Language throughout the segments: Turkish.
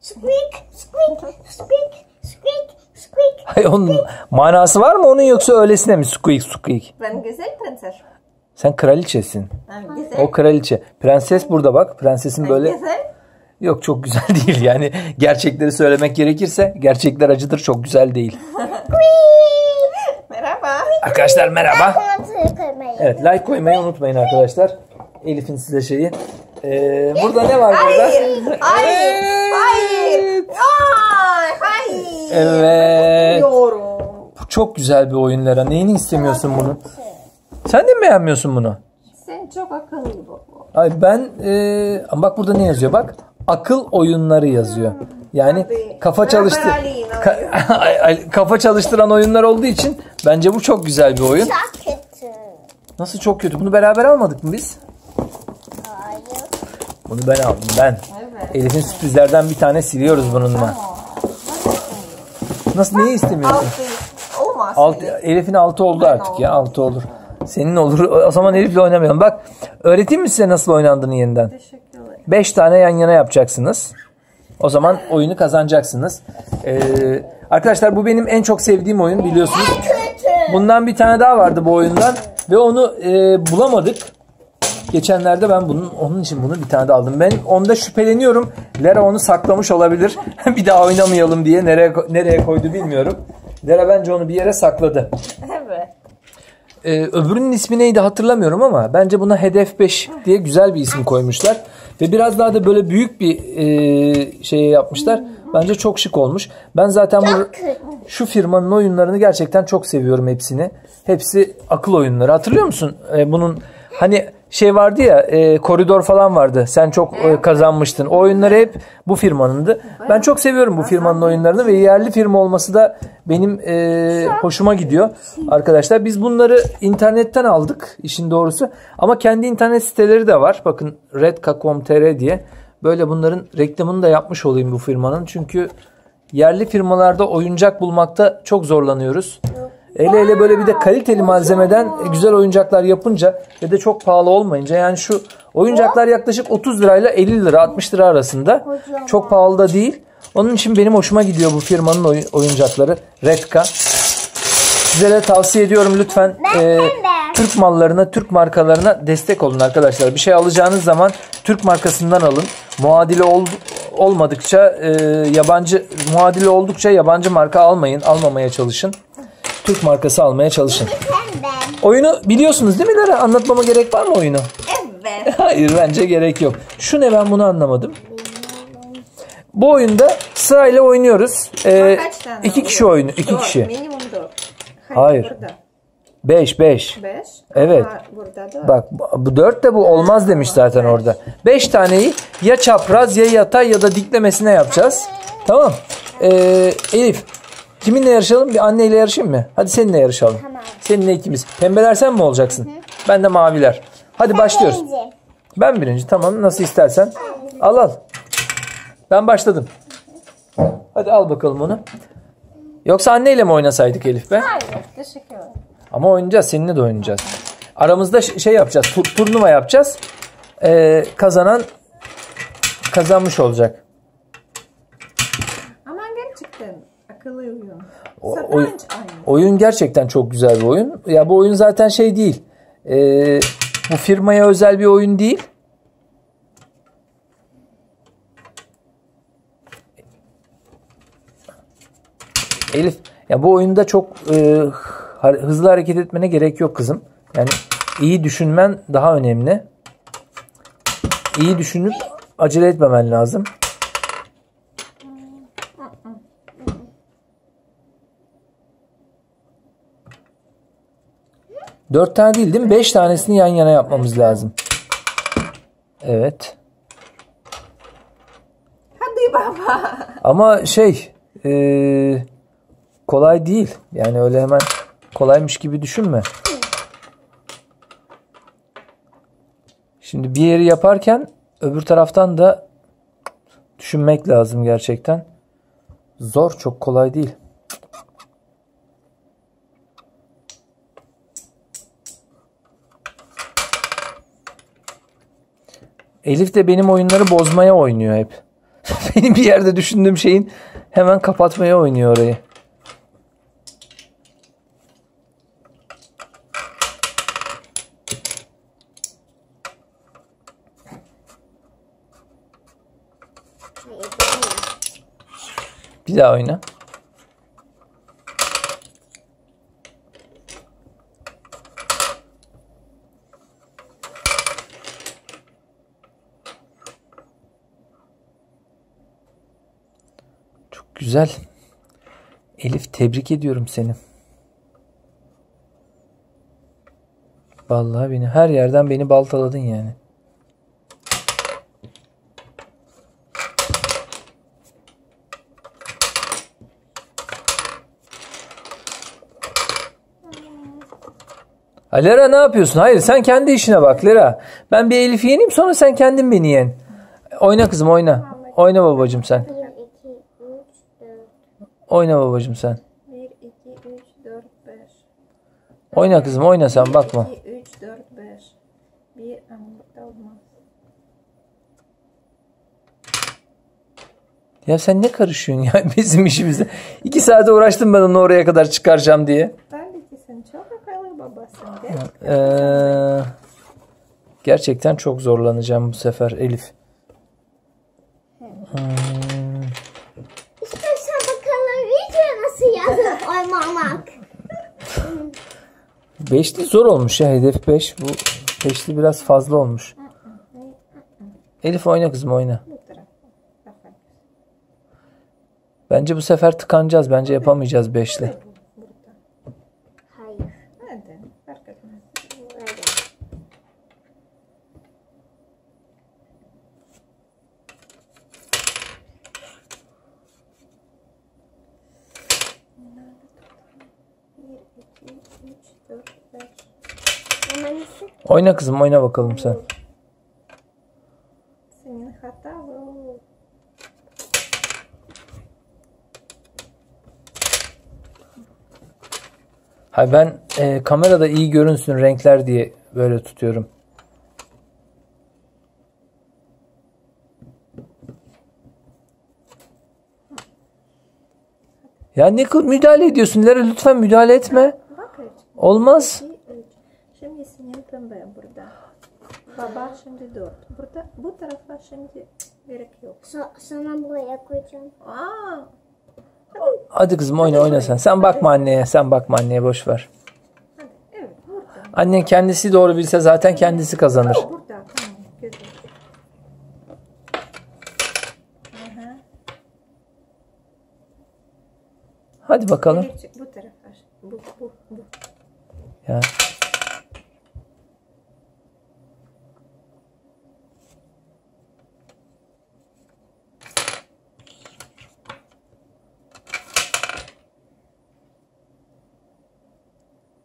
squeak, squeak, squeak, squeak, squeak. Hay onun manası var mı onun yoksa öylesine mi squeak squeak? Ben güzel prenses. Sen kraliçesin. Ben güzel. O kraliçe. Prenses burada bak. Prensesin böyle Güzel. yok çok güzel değil yani. Gerçekleri söylemek gerekirse gerçekler acıdır çok güzel değil. Merhaba. Arkadaşlar merhaba. Evet like koymayı unutmayın arkadaşlar. Elif'in size şeyi. Ee, burada ne var burada? Hayır. Hayır. Hayır. Ay, hayır. Evet. Bu çok güzel bir oyun Lera. Neyini istemiyorsun bunu? Sen de mi beğenmiyorsun bunu? Sen çok akıllı bu. Ay ben e, bak burada ne yazıyor bak. Akıl oyunları yazıyor. Yani Tabii. kafa çalıştı ka- kafa çalıştıran oyunlar olduğu için bence bu çok güzel bir oyun. Çok kötü. Nasıl çok kötü? Bunu beraber almadık mı biz? Bunu ben aldım ben. Evet. Elif'in sürprizlerden bir tane siliyoruz bununla. Nasıl neyi istemiyorsun? Altı. Olmaz. Alt, Elif'in altı oldu artık ya altı olur. Senin olur. O zaman Elif'le oynamayalım. Bak öğreteyim mi size nasıl oynandığını yeniden? Teşekkürler. 5 tane yan yana yapacaksınız. O zaman oyunu kazanacaksınız. Ee, arkadaşlar bu benim en çok sevdiğim oyun biliyorsunuz. Bundan bir tane daha vardı bu oyundan ve onu e, bulamadık. Geçenlerde ben bunun onun için bunu bir tane daha aldım. Ben onda şüpheleniyorum. Lera onu saklamış olabilir. bir daha oynamayalım diye nereye nereye koydu bilmiyorum. Lera bence onu bir yere sakladı. Evet. Ee, öbürünün ismi neydi hatırlamıyorum ama bence buna Hedef 5 diye güzel bir isim koymuşlar. Ve biraz daha da böyle büyük bir e, şeye yapmışlar. Bence çok şık olmuş. Ben zaten bu şu firmanın oyunlarını gerçekten çok seviyorum hepsini. Hepsi akıl oyunları. Hatırlıyor musun? Ee, bunun hani şey vardı ya e, koridor falan vardı. Sen çok e, kazanmıştın. O oyunları hep bu firmanındı. Ben çok seviyorum bu firmanın oyunlarını ve yerli firma olması da benim e, hoşuma gidiyor. Arkadaşlar biz bunları internetten aldık işin doğrusu. Ama kendi internet siteleri de var. Bakın redka.com.tr diye. Böyle bunların reklamını da yapmış olayım bu firmanın. Çünkü yerli firmalarda oyuncak bulmakta çok zorlanıyoruz. Hele hele böyle bir de kaliteli malzemeden güzel oyuncaklar yapınca ve de çok pahalı olmayınca yani şu oyuncaklar yaklaşık 30 lirayla 50 lira 60 lira arasında. Çok pahalı da değil. Onun için benim hoşuma gidiyor bu firmanın oy- oyuncakları. Redka. Size de tavsiye ediyorum lütfen e, Türk mallarına, Türk markalarına destek olun arkadaşlar. Bir şey alacağınız zaman Türk markasından alın. Muadili ol, olmadıkça e, yabancı muadili oldukça yabancı marka almayın, almamaya çalışın. Türk markası almaya çalışın. Oyunu biliyorsunuz değil mi Lara? Anlatmama gerek var mı oyunu? Evet. Hayır bence gerek yok. Şu ne ben bunu anlamadım. Bu oyunda sırayla oynuyoruz. Ee, Kaç tane iki kişi oyunu. iki kişi. Minimum. Hayır. Beş beş. Beş. Evet. Bak bu- bu dört de bu olmaz demiş zaten orada. Beş taneyi ya çapraz ya yatay ya da diklemesine yapacağız. Tamam. Ee, Elif kiminle yarışalım? Bir anneyle yarışayım mı? Hadi seninle yarışalım. Seninle ikimiz. Pembeler sen mi olacaksın? Ben de maviler. Hadi başlıyoruz. Birinci. Ben birinci tamam nasıl istersen. Al al. Ben başladım. Hadi al bakalım onu. Yoksa anneyle mi oynasaydık Elif be? Hayır. Teşekkür ederim. Ama oynayacağız. Seninle de oynayacağız. Aramızda şey yapacağız. tu- turnuva yapacağız. Ee, kazanan kazanmış olacak. Ama gerçekten akıllı oyun. O- Satranç oy- aynı. oyun gerçekten çok güzel bir oyun. Ya bu oyun zaten şey değil. Ee, bu firmaya özel bir oyun değil. Elif ya bu oyunda çok e, hızlı hareket etmene gerek yok kızım. Yani iyi düşünmen daha önemli. İyi düşünüp acele etmemen lazım. Dört tane değil değil mi? Beş tanesini yan yana yapmamız lazım. Evet. Hadi baba. Ama şey eee, kolay değil. Yani öyle hemen kolaymış gibi düşünme. Şimdi bir yeri yaparken öbür taraftan da düşünmek lazım gerçekten. Zor, çok kolay değil. Elif de benim oyunları bozmaya oynuyor hep. Benim bir yerde düşündüğüm şeyin hemen kapatmaya oynuyor orayı. Bir daha oyna. Güzel. Elif tebrik ediyorum seni. Vallahi beni her yerden beni baltaladın yani. Ha, ne yapıyorsun? Hayır sen kendi işine bak Lera. Ben bir Elif'i yeneyim sonra sen kendin beni yen. Oyna kızım oyna. Oyna babacım sen. 1, 2, 3, 4. Oyna babacım sen. 1, 2, 3, 4, 5. Oyna kızım oyna sen bakma. 2, 3, 4, 5. Bir anlıkta olmaz. Ya sen ne karışıyorsun ya bizim işimizde? İki saate uğraştım ben onu oraya kadar çıkaracağım diye. Tabii ki sen çok akıllı babasın. Gel. Ee, gerçekten çok zorlanacağım bu sefer Elif. İstersen bakalım video nasıl oynamak. Beşli zor olmuş ya hedef 5. Bu beşli biraz fazla olmuş. Elif oyna kızım oyna. Bence bu sefer tıkanacağız. Bence yapamayacağız beşli. Burada. Hayır. Hadi. Fark etmez. Böyle. Bir, iki, üç, dört, beş. Ama nasıl? Oyna kızım oyna bakalım sen. Senin hata bu. Hayır ben e, kamerada iyi görünsün renkler diye böyle tutuyorum. Ya ne müdahale ediyorsun Lara lütfen müdahale etme. Olmaz. iki, üç. Şimdi senin pembe burada. Baba şimdi dört. Burada bu tarafa şimdi gerek yok. So- sana buraya koyacağım. Aa, Hadi kızım oyna oyna sen. Sen bakma anneye. Sen bakma anneye boş ver. hadi. Evet burada. Annen kendisi doğru bilse zaten kendisi kazanır. Burada tamam. Güzel. Aha. Hadi bakalım. Bu tarafa. Bu, bu, bu. Ya.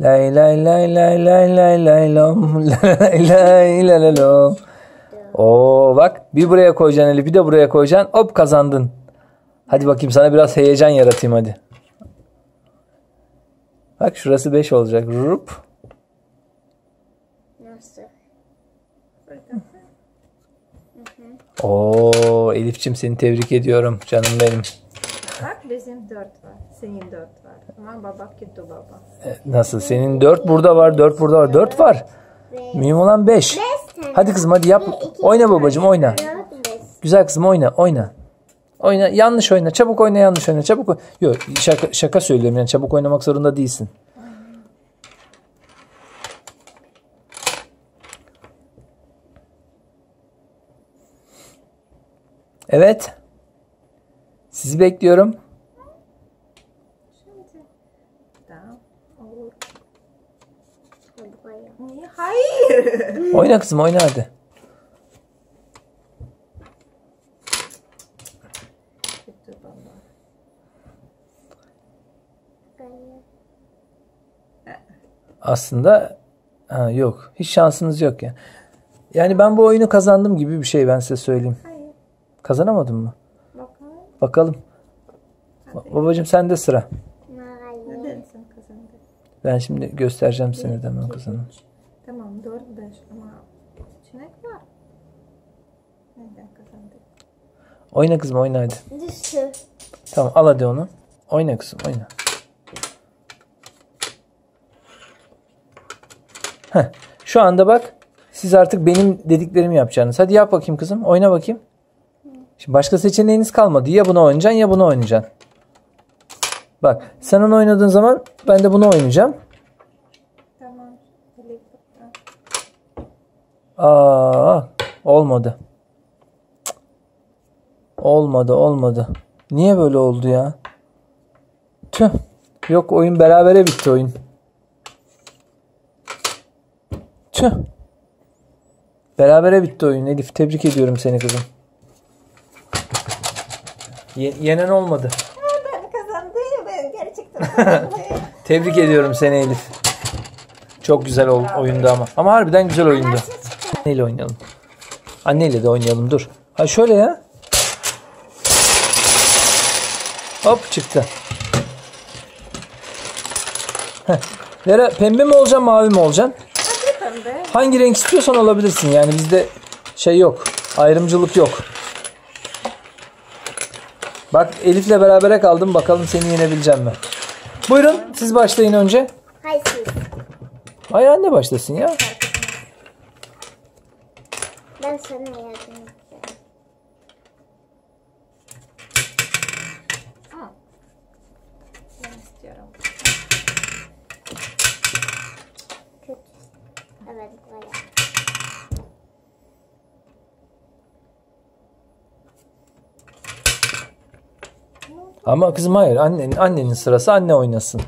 Lay lay lay lay lay lay lay lom lay lay lay lom. Oo bak bir buraya koyacaksın Elif bir de buraya koyacaksın hop kazandın. Hadi bakayım sana biraz heyecan yaratayım hadi. Bak şurası 5 olacak. Rup. Oo Elifçim seni tebrik ediyorum canım benim. Bak bizim 4 var. Senin 4 Nasıl? Senin 4 burada var, 4 burada var. 4 var. Mühim olan 5. tane. Hadi kızım hadi yap. Oyna babacığım oyna. 4, 5. Güzel kızım oyna, oyna. Oyna, yanlış oyna. Çabuk oyna, yanlış oyna. Çabuk oyna. Yok, şaka, şaka söylüyorum yani. Çabuk oynamak zorunda değilsin. Evet. Sizi bekliyorum. Şimdi. Tamam. Olur. Buraya. Niye? Hayır. Oyna kızım oyna hadi. Aslında ha, yok. Hiç şansınız yok ya. Yani ben bu oyunu kazandım gibi bir şey ben size söyleyeyim. Hayır. Kazanamadım mı? Bakalım. Bakalım. Ba- babacığım sende sıra. Ben şimdi göstereceğim size neden ben kazandım. Tamam dört beş ama seçenek var. Neden kazandın? Oyna kızım oyna hadi. Düştü. Tamam al hadi onu. Oyna kızım oyna. Heh, şu anda bak siz artık benim dediklerimi yapacaksınız. Hadi yap bakayım kızım. Oyna bakayım. Şimdi başka seçeneğiniz kalmadı. Ya bunu oynayacaksın ya bunu oynayacaksın. Bak sen onu oynadığın zaman ben de bunu oynayacağım. Tamam. Elif burada. Aa, olmadı. Olmadı, olmadı. Niye böyle oldu ya? Tüh. Yok oyun berabere bitti oyun. Tüh. Berabere bitti oyun Elif. Tebrik ediyorum seni kızım. Ye- yenen olmadı. Ben kazandım. Ben gerçekten. Tebrik ediyorum seni Elif. Çok güzel ol- oyundu ama. Ama harbiden güzel oyundu. Anneyle oynayalım. Anneyle de oynayalım dur. Ha şöyle ya. Hop çıktı. Heh. Vera pembe mi olacaksın mavi mi olacaksın? Pembe. Hangi renk istiyorsan olabilirsin. Yani bizde şey yok. Ayrımcılık yok. Bak Elif'le berabere kaldım. Bakalım seni yenebileceğim mi? Buyurun siz başlayın önce. Hayır siz. Hayır anne başlasın ya. Ben sana yardım edeceğim. Ha. Ben istiyorum. Kötü. Evet böyle. Ama kızım hayır. Annenin, annenin sırası anne oynasın.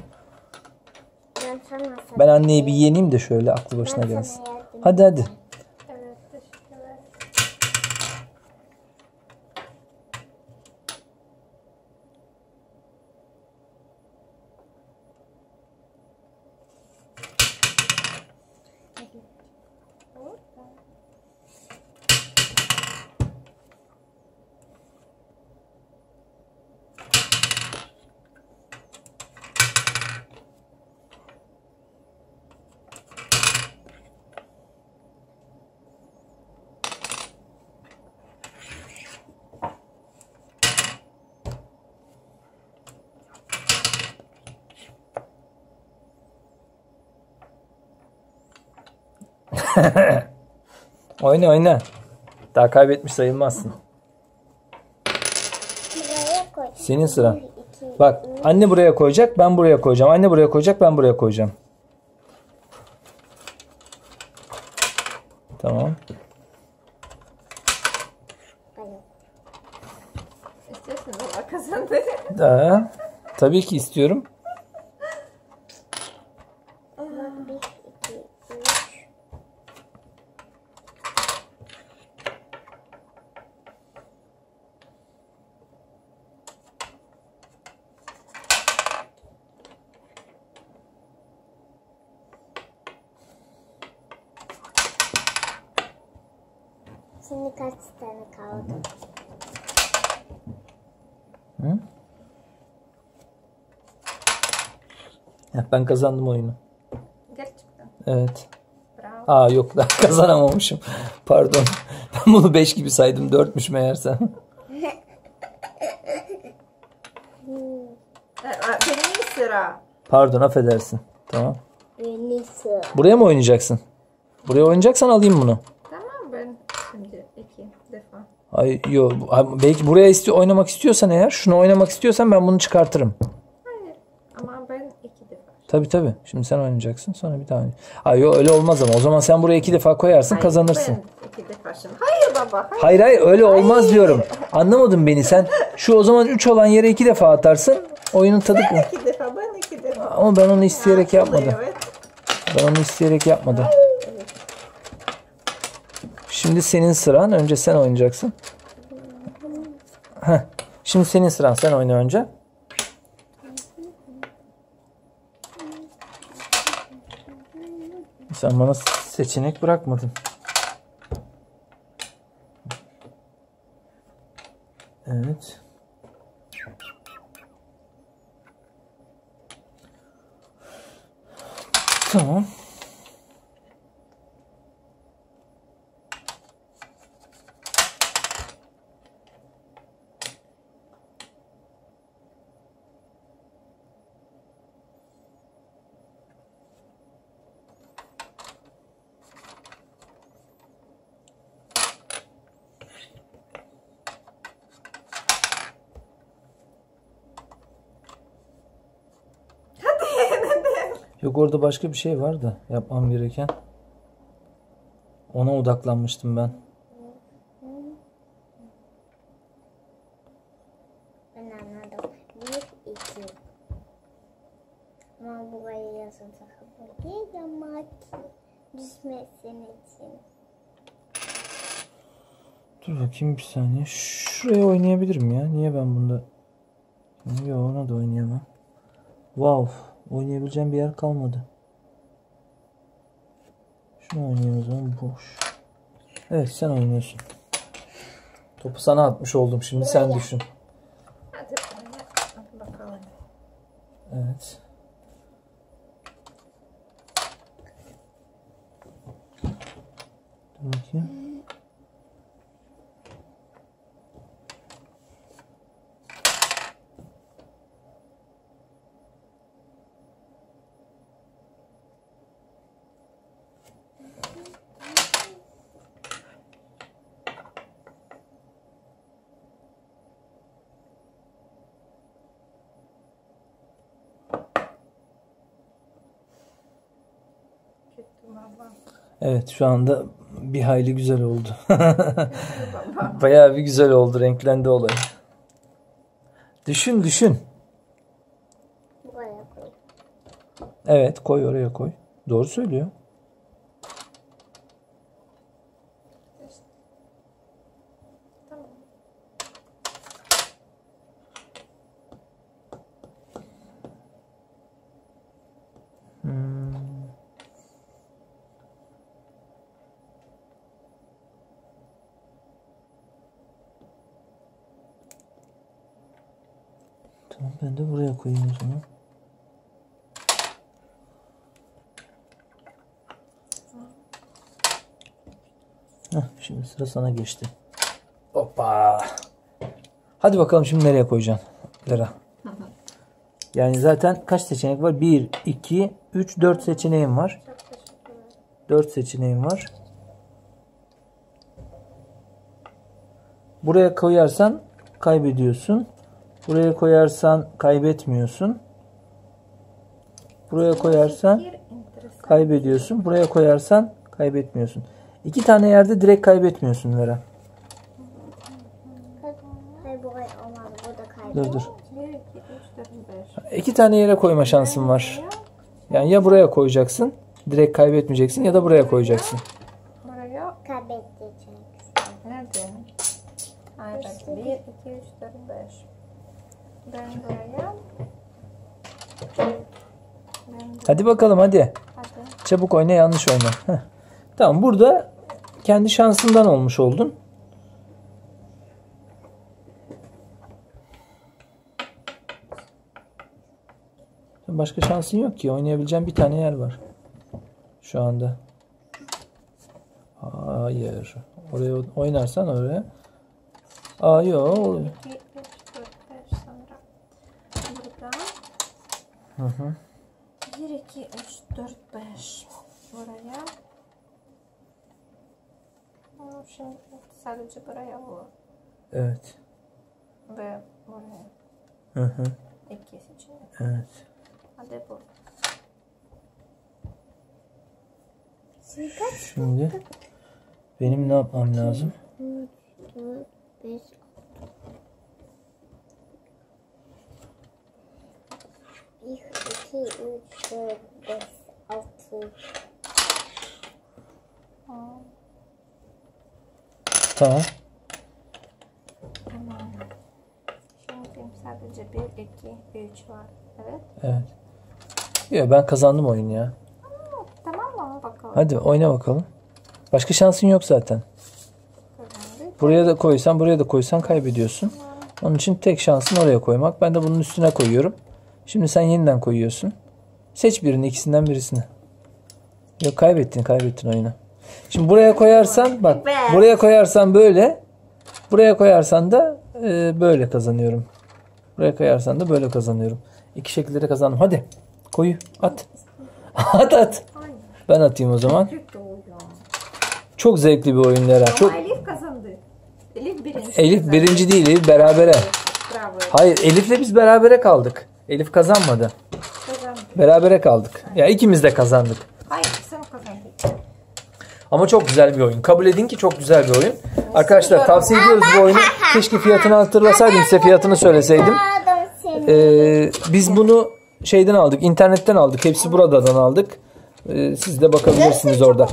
Ben sana Ben anneyi bir yeneyim de şöyle aklı başına gelsin. Hadi hadi. Evet teşekkürler. Oyna oyna. Daha kaybetmiş sayılmazsın. Senin sıran. Bak anne buraya koyacak ben buraya koyacağım. Anne buraya koyacak ben buraya koyacağım. Tamam. hayır. İstiyorsun. Daha. Tabii ki istiyorum. Bir, iki, üç. Şimdi kaç tane kaldı? Heh, Ben kazandım oyunu. Gerçekten. Evet. Bravo. Aa yok daha kazanamamışım. Pardon. Ben bunu 5 gibi saydım. 4'müş meğerse. Ee, Benim sıra. Pardon affedersin. Tamam. Beni sıra. Buraya mı oynayacaksın? Buraya oynayacaksan alayım bunu. Tamam ben şimdi iki defa. Ay yo belki buraya istiyor oynamak istiyorsan eğer şunu oynamak istiyorsan ben bunu çıkartırım. Hayır. Ama ben iki defa. Tabi tabi. Şimdi sen oynayacaksın sonra bir daha oynay- Ay yo öyle olmaz ama o zaman sen buraya iki defa koyarsın Hayır, kazanırsın. Ben iki defa şimdi. Hayır baba. Hayır. Hayır hayır öyle olmaz diyorum. Anlamadın beni sen. Şu o zaman 3 olan yere iki defa atarsın. Oyunun tadı İki defa ben iki defa. Ama ben onu isteyerek yapmadım. Evet. Ben onu isteyerek yapmadım. Şimdi senin sıran. Önce sen oynayacaksın. Heh. Şimdi senin sıran. Sen oyna önce. Sen bana seçenek bırakmadın. Evet. Tamam. Yok orada başka bir şey var da yapmam gereken. Ona odaklanmıştım ben. Ben anladım. Bir, iki. Ama buraya yazılacak. Bir ama ki düşmesin için. Dur bakayım bir saniye. Şuraya oynayabilirim ya. Niye ben bunda... Yok ona da oynayamam. Wow. Oynayabileceğim bir yer kalmadı. Şunu oynayayım o zaman. Boş. Evet sen oynuyorsun. Topu sana atmış oldum. Şimdi sen düşün. Hadi bakalım. Evet. Dur bakayım. Evet şu anda bir hayli güzel oldu. Bayağı bir güzel oldu. Renklendi olay. Düşün düşün. Evet koy oraya koy. Doğru söylüyor. Tamam. Hmm. Tamam ben de buraya koyayım o zaman. Heh, şimdi sıra sana geçti. Hoppa. Hadi bakalım şimdi nereye koyacaksın? Lera. Yani zaten kaç seçenek var? 1, 2, 3, 4 seçeneğim var. Çok teşekkürler. 4 seçeneğim var. Buraya koyarsan kaybediyorsun. Buraya koyarsan kaybetmiyorsun. Buraya koyarsan kaybediyorsun. Buraya koyarsan kaybetmiyorsun. İki tane yerde direkt kaybetmiyorsun Vera. Dur dur. 1, 2, 3, 4, 5. İki tane yere koyma şansın var. Yani ya buraya koyacaksın. Direkt kaybetmeyeceksin ya da buraya koyacaksın. Buraya Kaybedecek. nerede? Hayır, bak. 1, 2, 3, 4, 5. Ben buraya. Ben Hadi bakalım hadi. hadi. Çabuk oyna yanlış oyna. Heh. Tamam burada kendi şansından olmuş oldun. Başka şansın yok ki. Oynayabileceğin bir tane yer var. Şu anda. Hayır. Oraya oynarsan oraya. Aa yok. 2, 3, 4, 5 sonra. Burada. Hı hı. 1, 2, 3, 4, 5. Buraya. Aa, Şimdi sadece buraya bu. Evet. Ve buraya. Hı hı. İki seçenek. Evet. Hadi bu. Şimdi benim ne yapmam lazım? 3, 4, 5, 2, 3, 4, 5, 6. Tamam. Şimdi sadece 1, 2, 3 var. Evet. Evet. Yok ben kazandım oyun ya. Tamam mı bakalım. Hadi oyna bakalım. Başka şansın yok zaten. Buraya da koysan buraya da koysan kaybediyorsun. Onun için tek şansın oraya koymak. Ben de bunun üstüne koyuyorum. Şimdi sen yeniden koyuyorsun. Seç birini ikisinden birisini. Yok kaybettin kaybettin oyunu. Şimdi buraya koyarsan bak buraya koyarsan böyle. Buraya koyarsan da e, böyle kazanıyorum. Buraya koyarsan da böyle kazanıyorum. İki şekilde de kazandım. Hadi koyu at. at at. Ben atayım o zaman. Çok zevkli bir oyun Lera. Çok Elif kazandı. Elif birinci. Elif birinci değil, Elif berabere. Hayır, Elif'le biz berabere kaldık. Elif kazanmadı. Kazandı. Berabere kaldık. Ya ikimiz de kazandık. Hayır sen kazandın. Ama çok güzel bir oyun. Kabul edin ki çok güzel bir oyun. Arkadaşlar tavsiye ediyoruz bu oyunu. Keşke fiyatını hatırlasaydım size fiyatını söyleseydim. Ee, biz bunu şeyden aldık, internetten aldık. Hepsi buradan aldık. Ee, siz de bakabilirsiniz orada.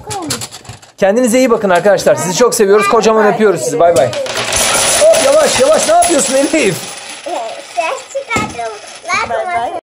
Kendinize iyi bakın arkadaşlar. Sizi çok seviyoruz. Kocaman öpüyoruz sizi. Bay bay. Hop, yavaş yavaş ne yapıyorsun Elif? về đấy.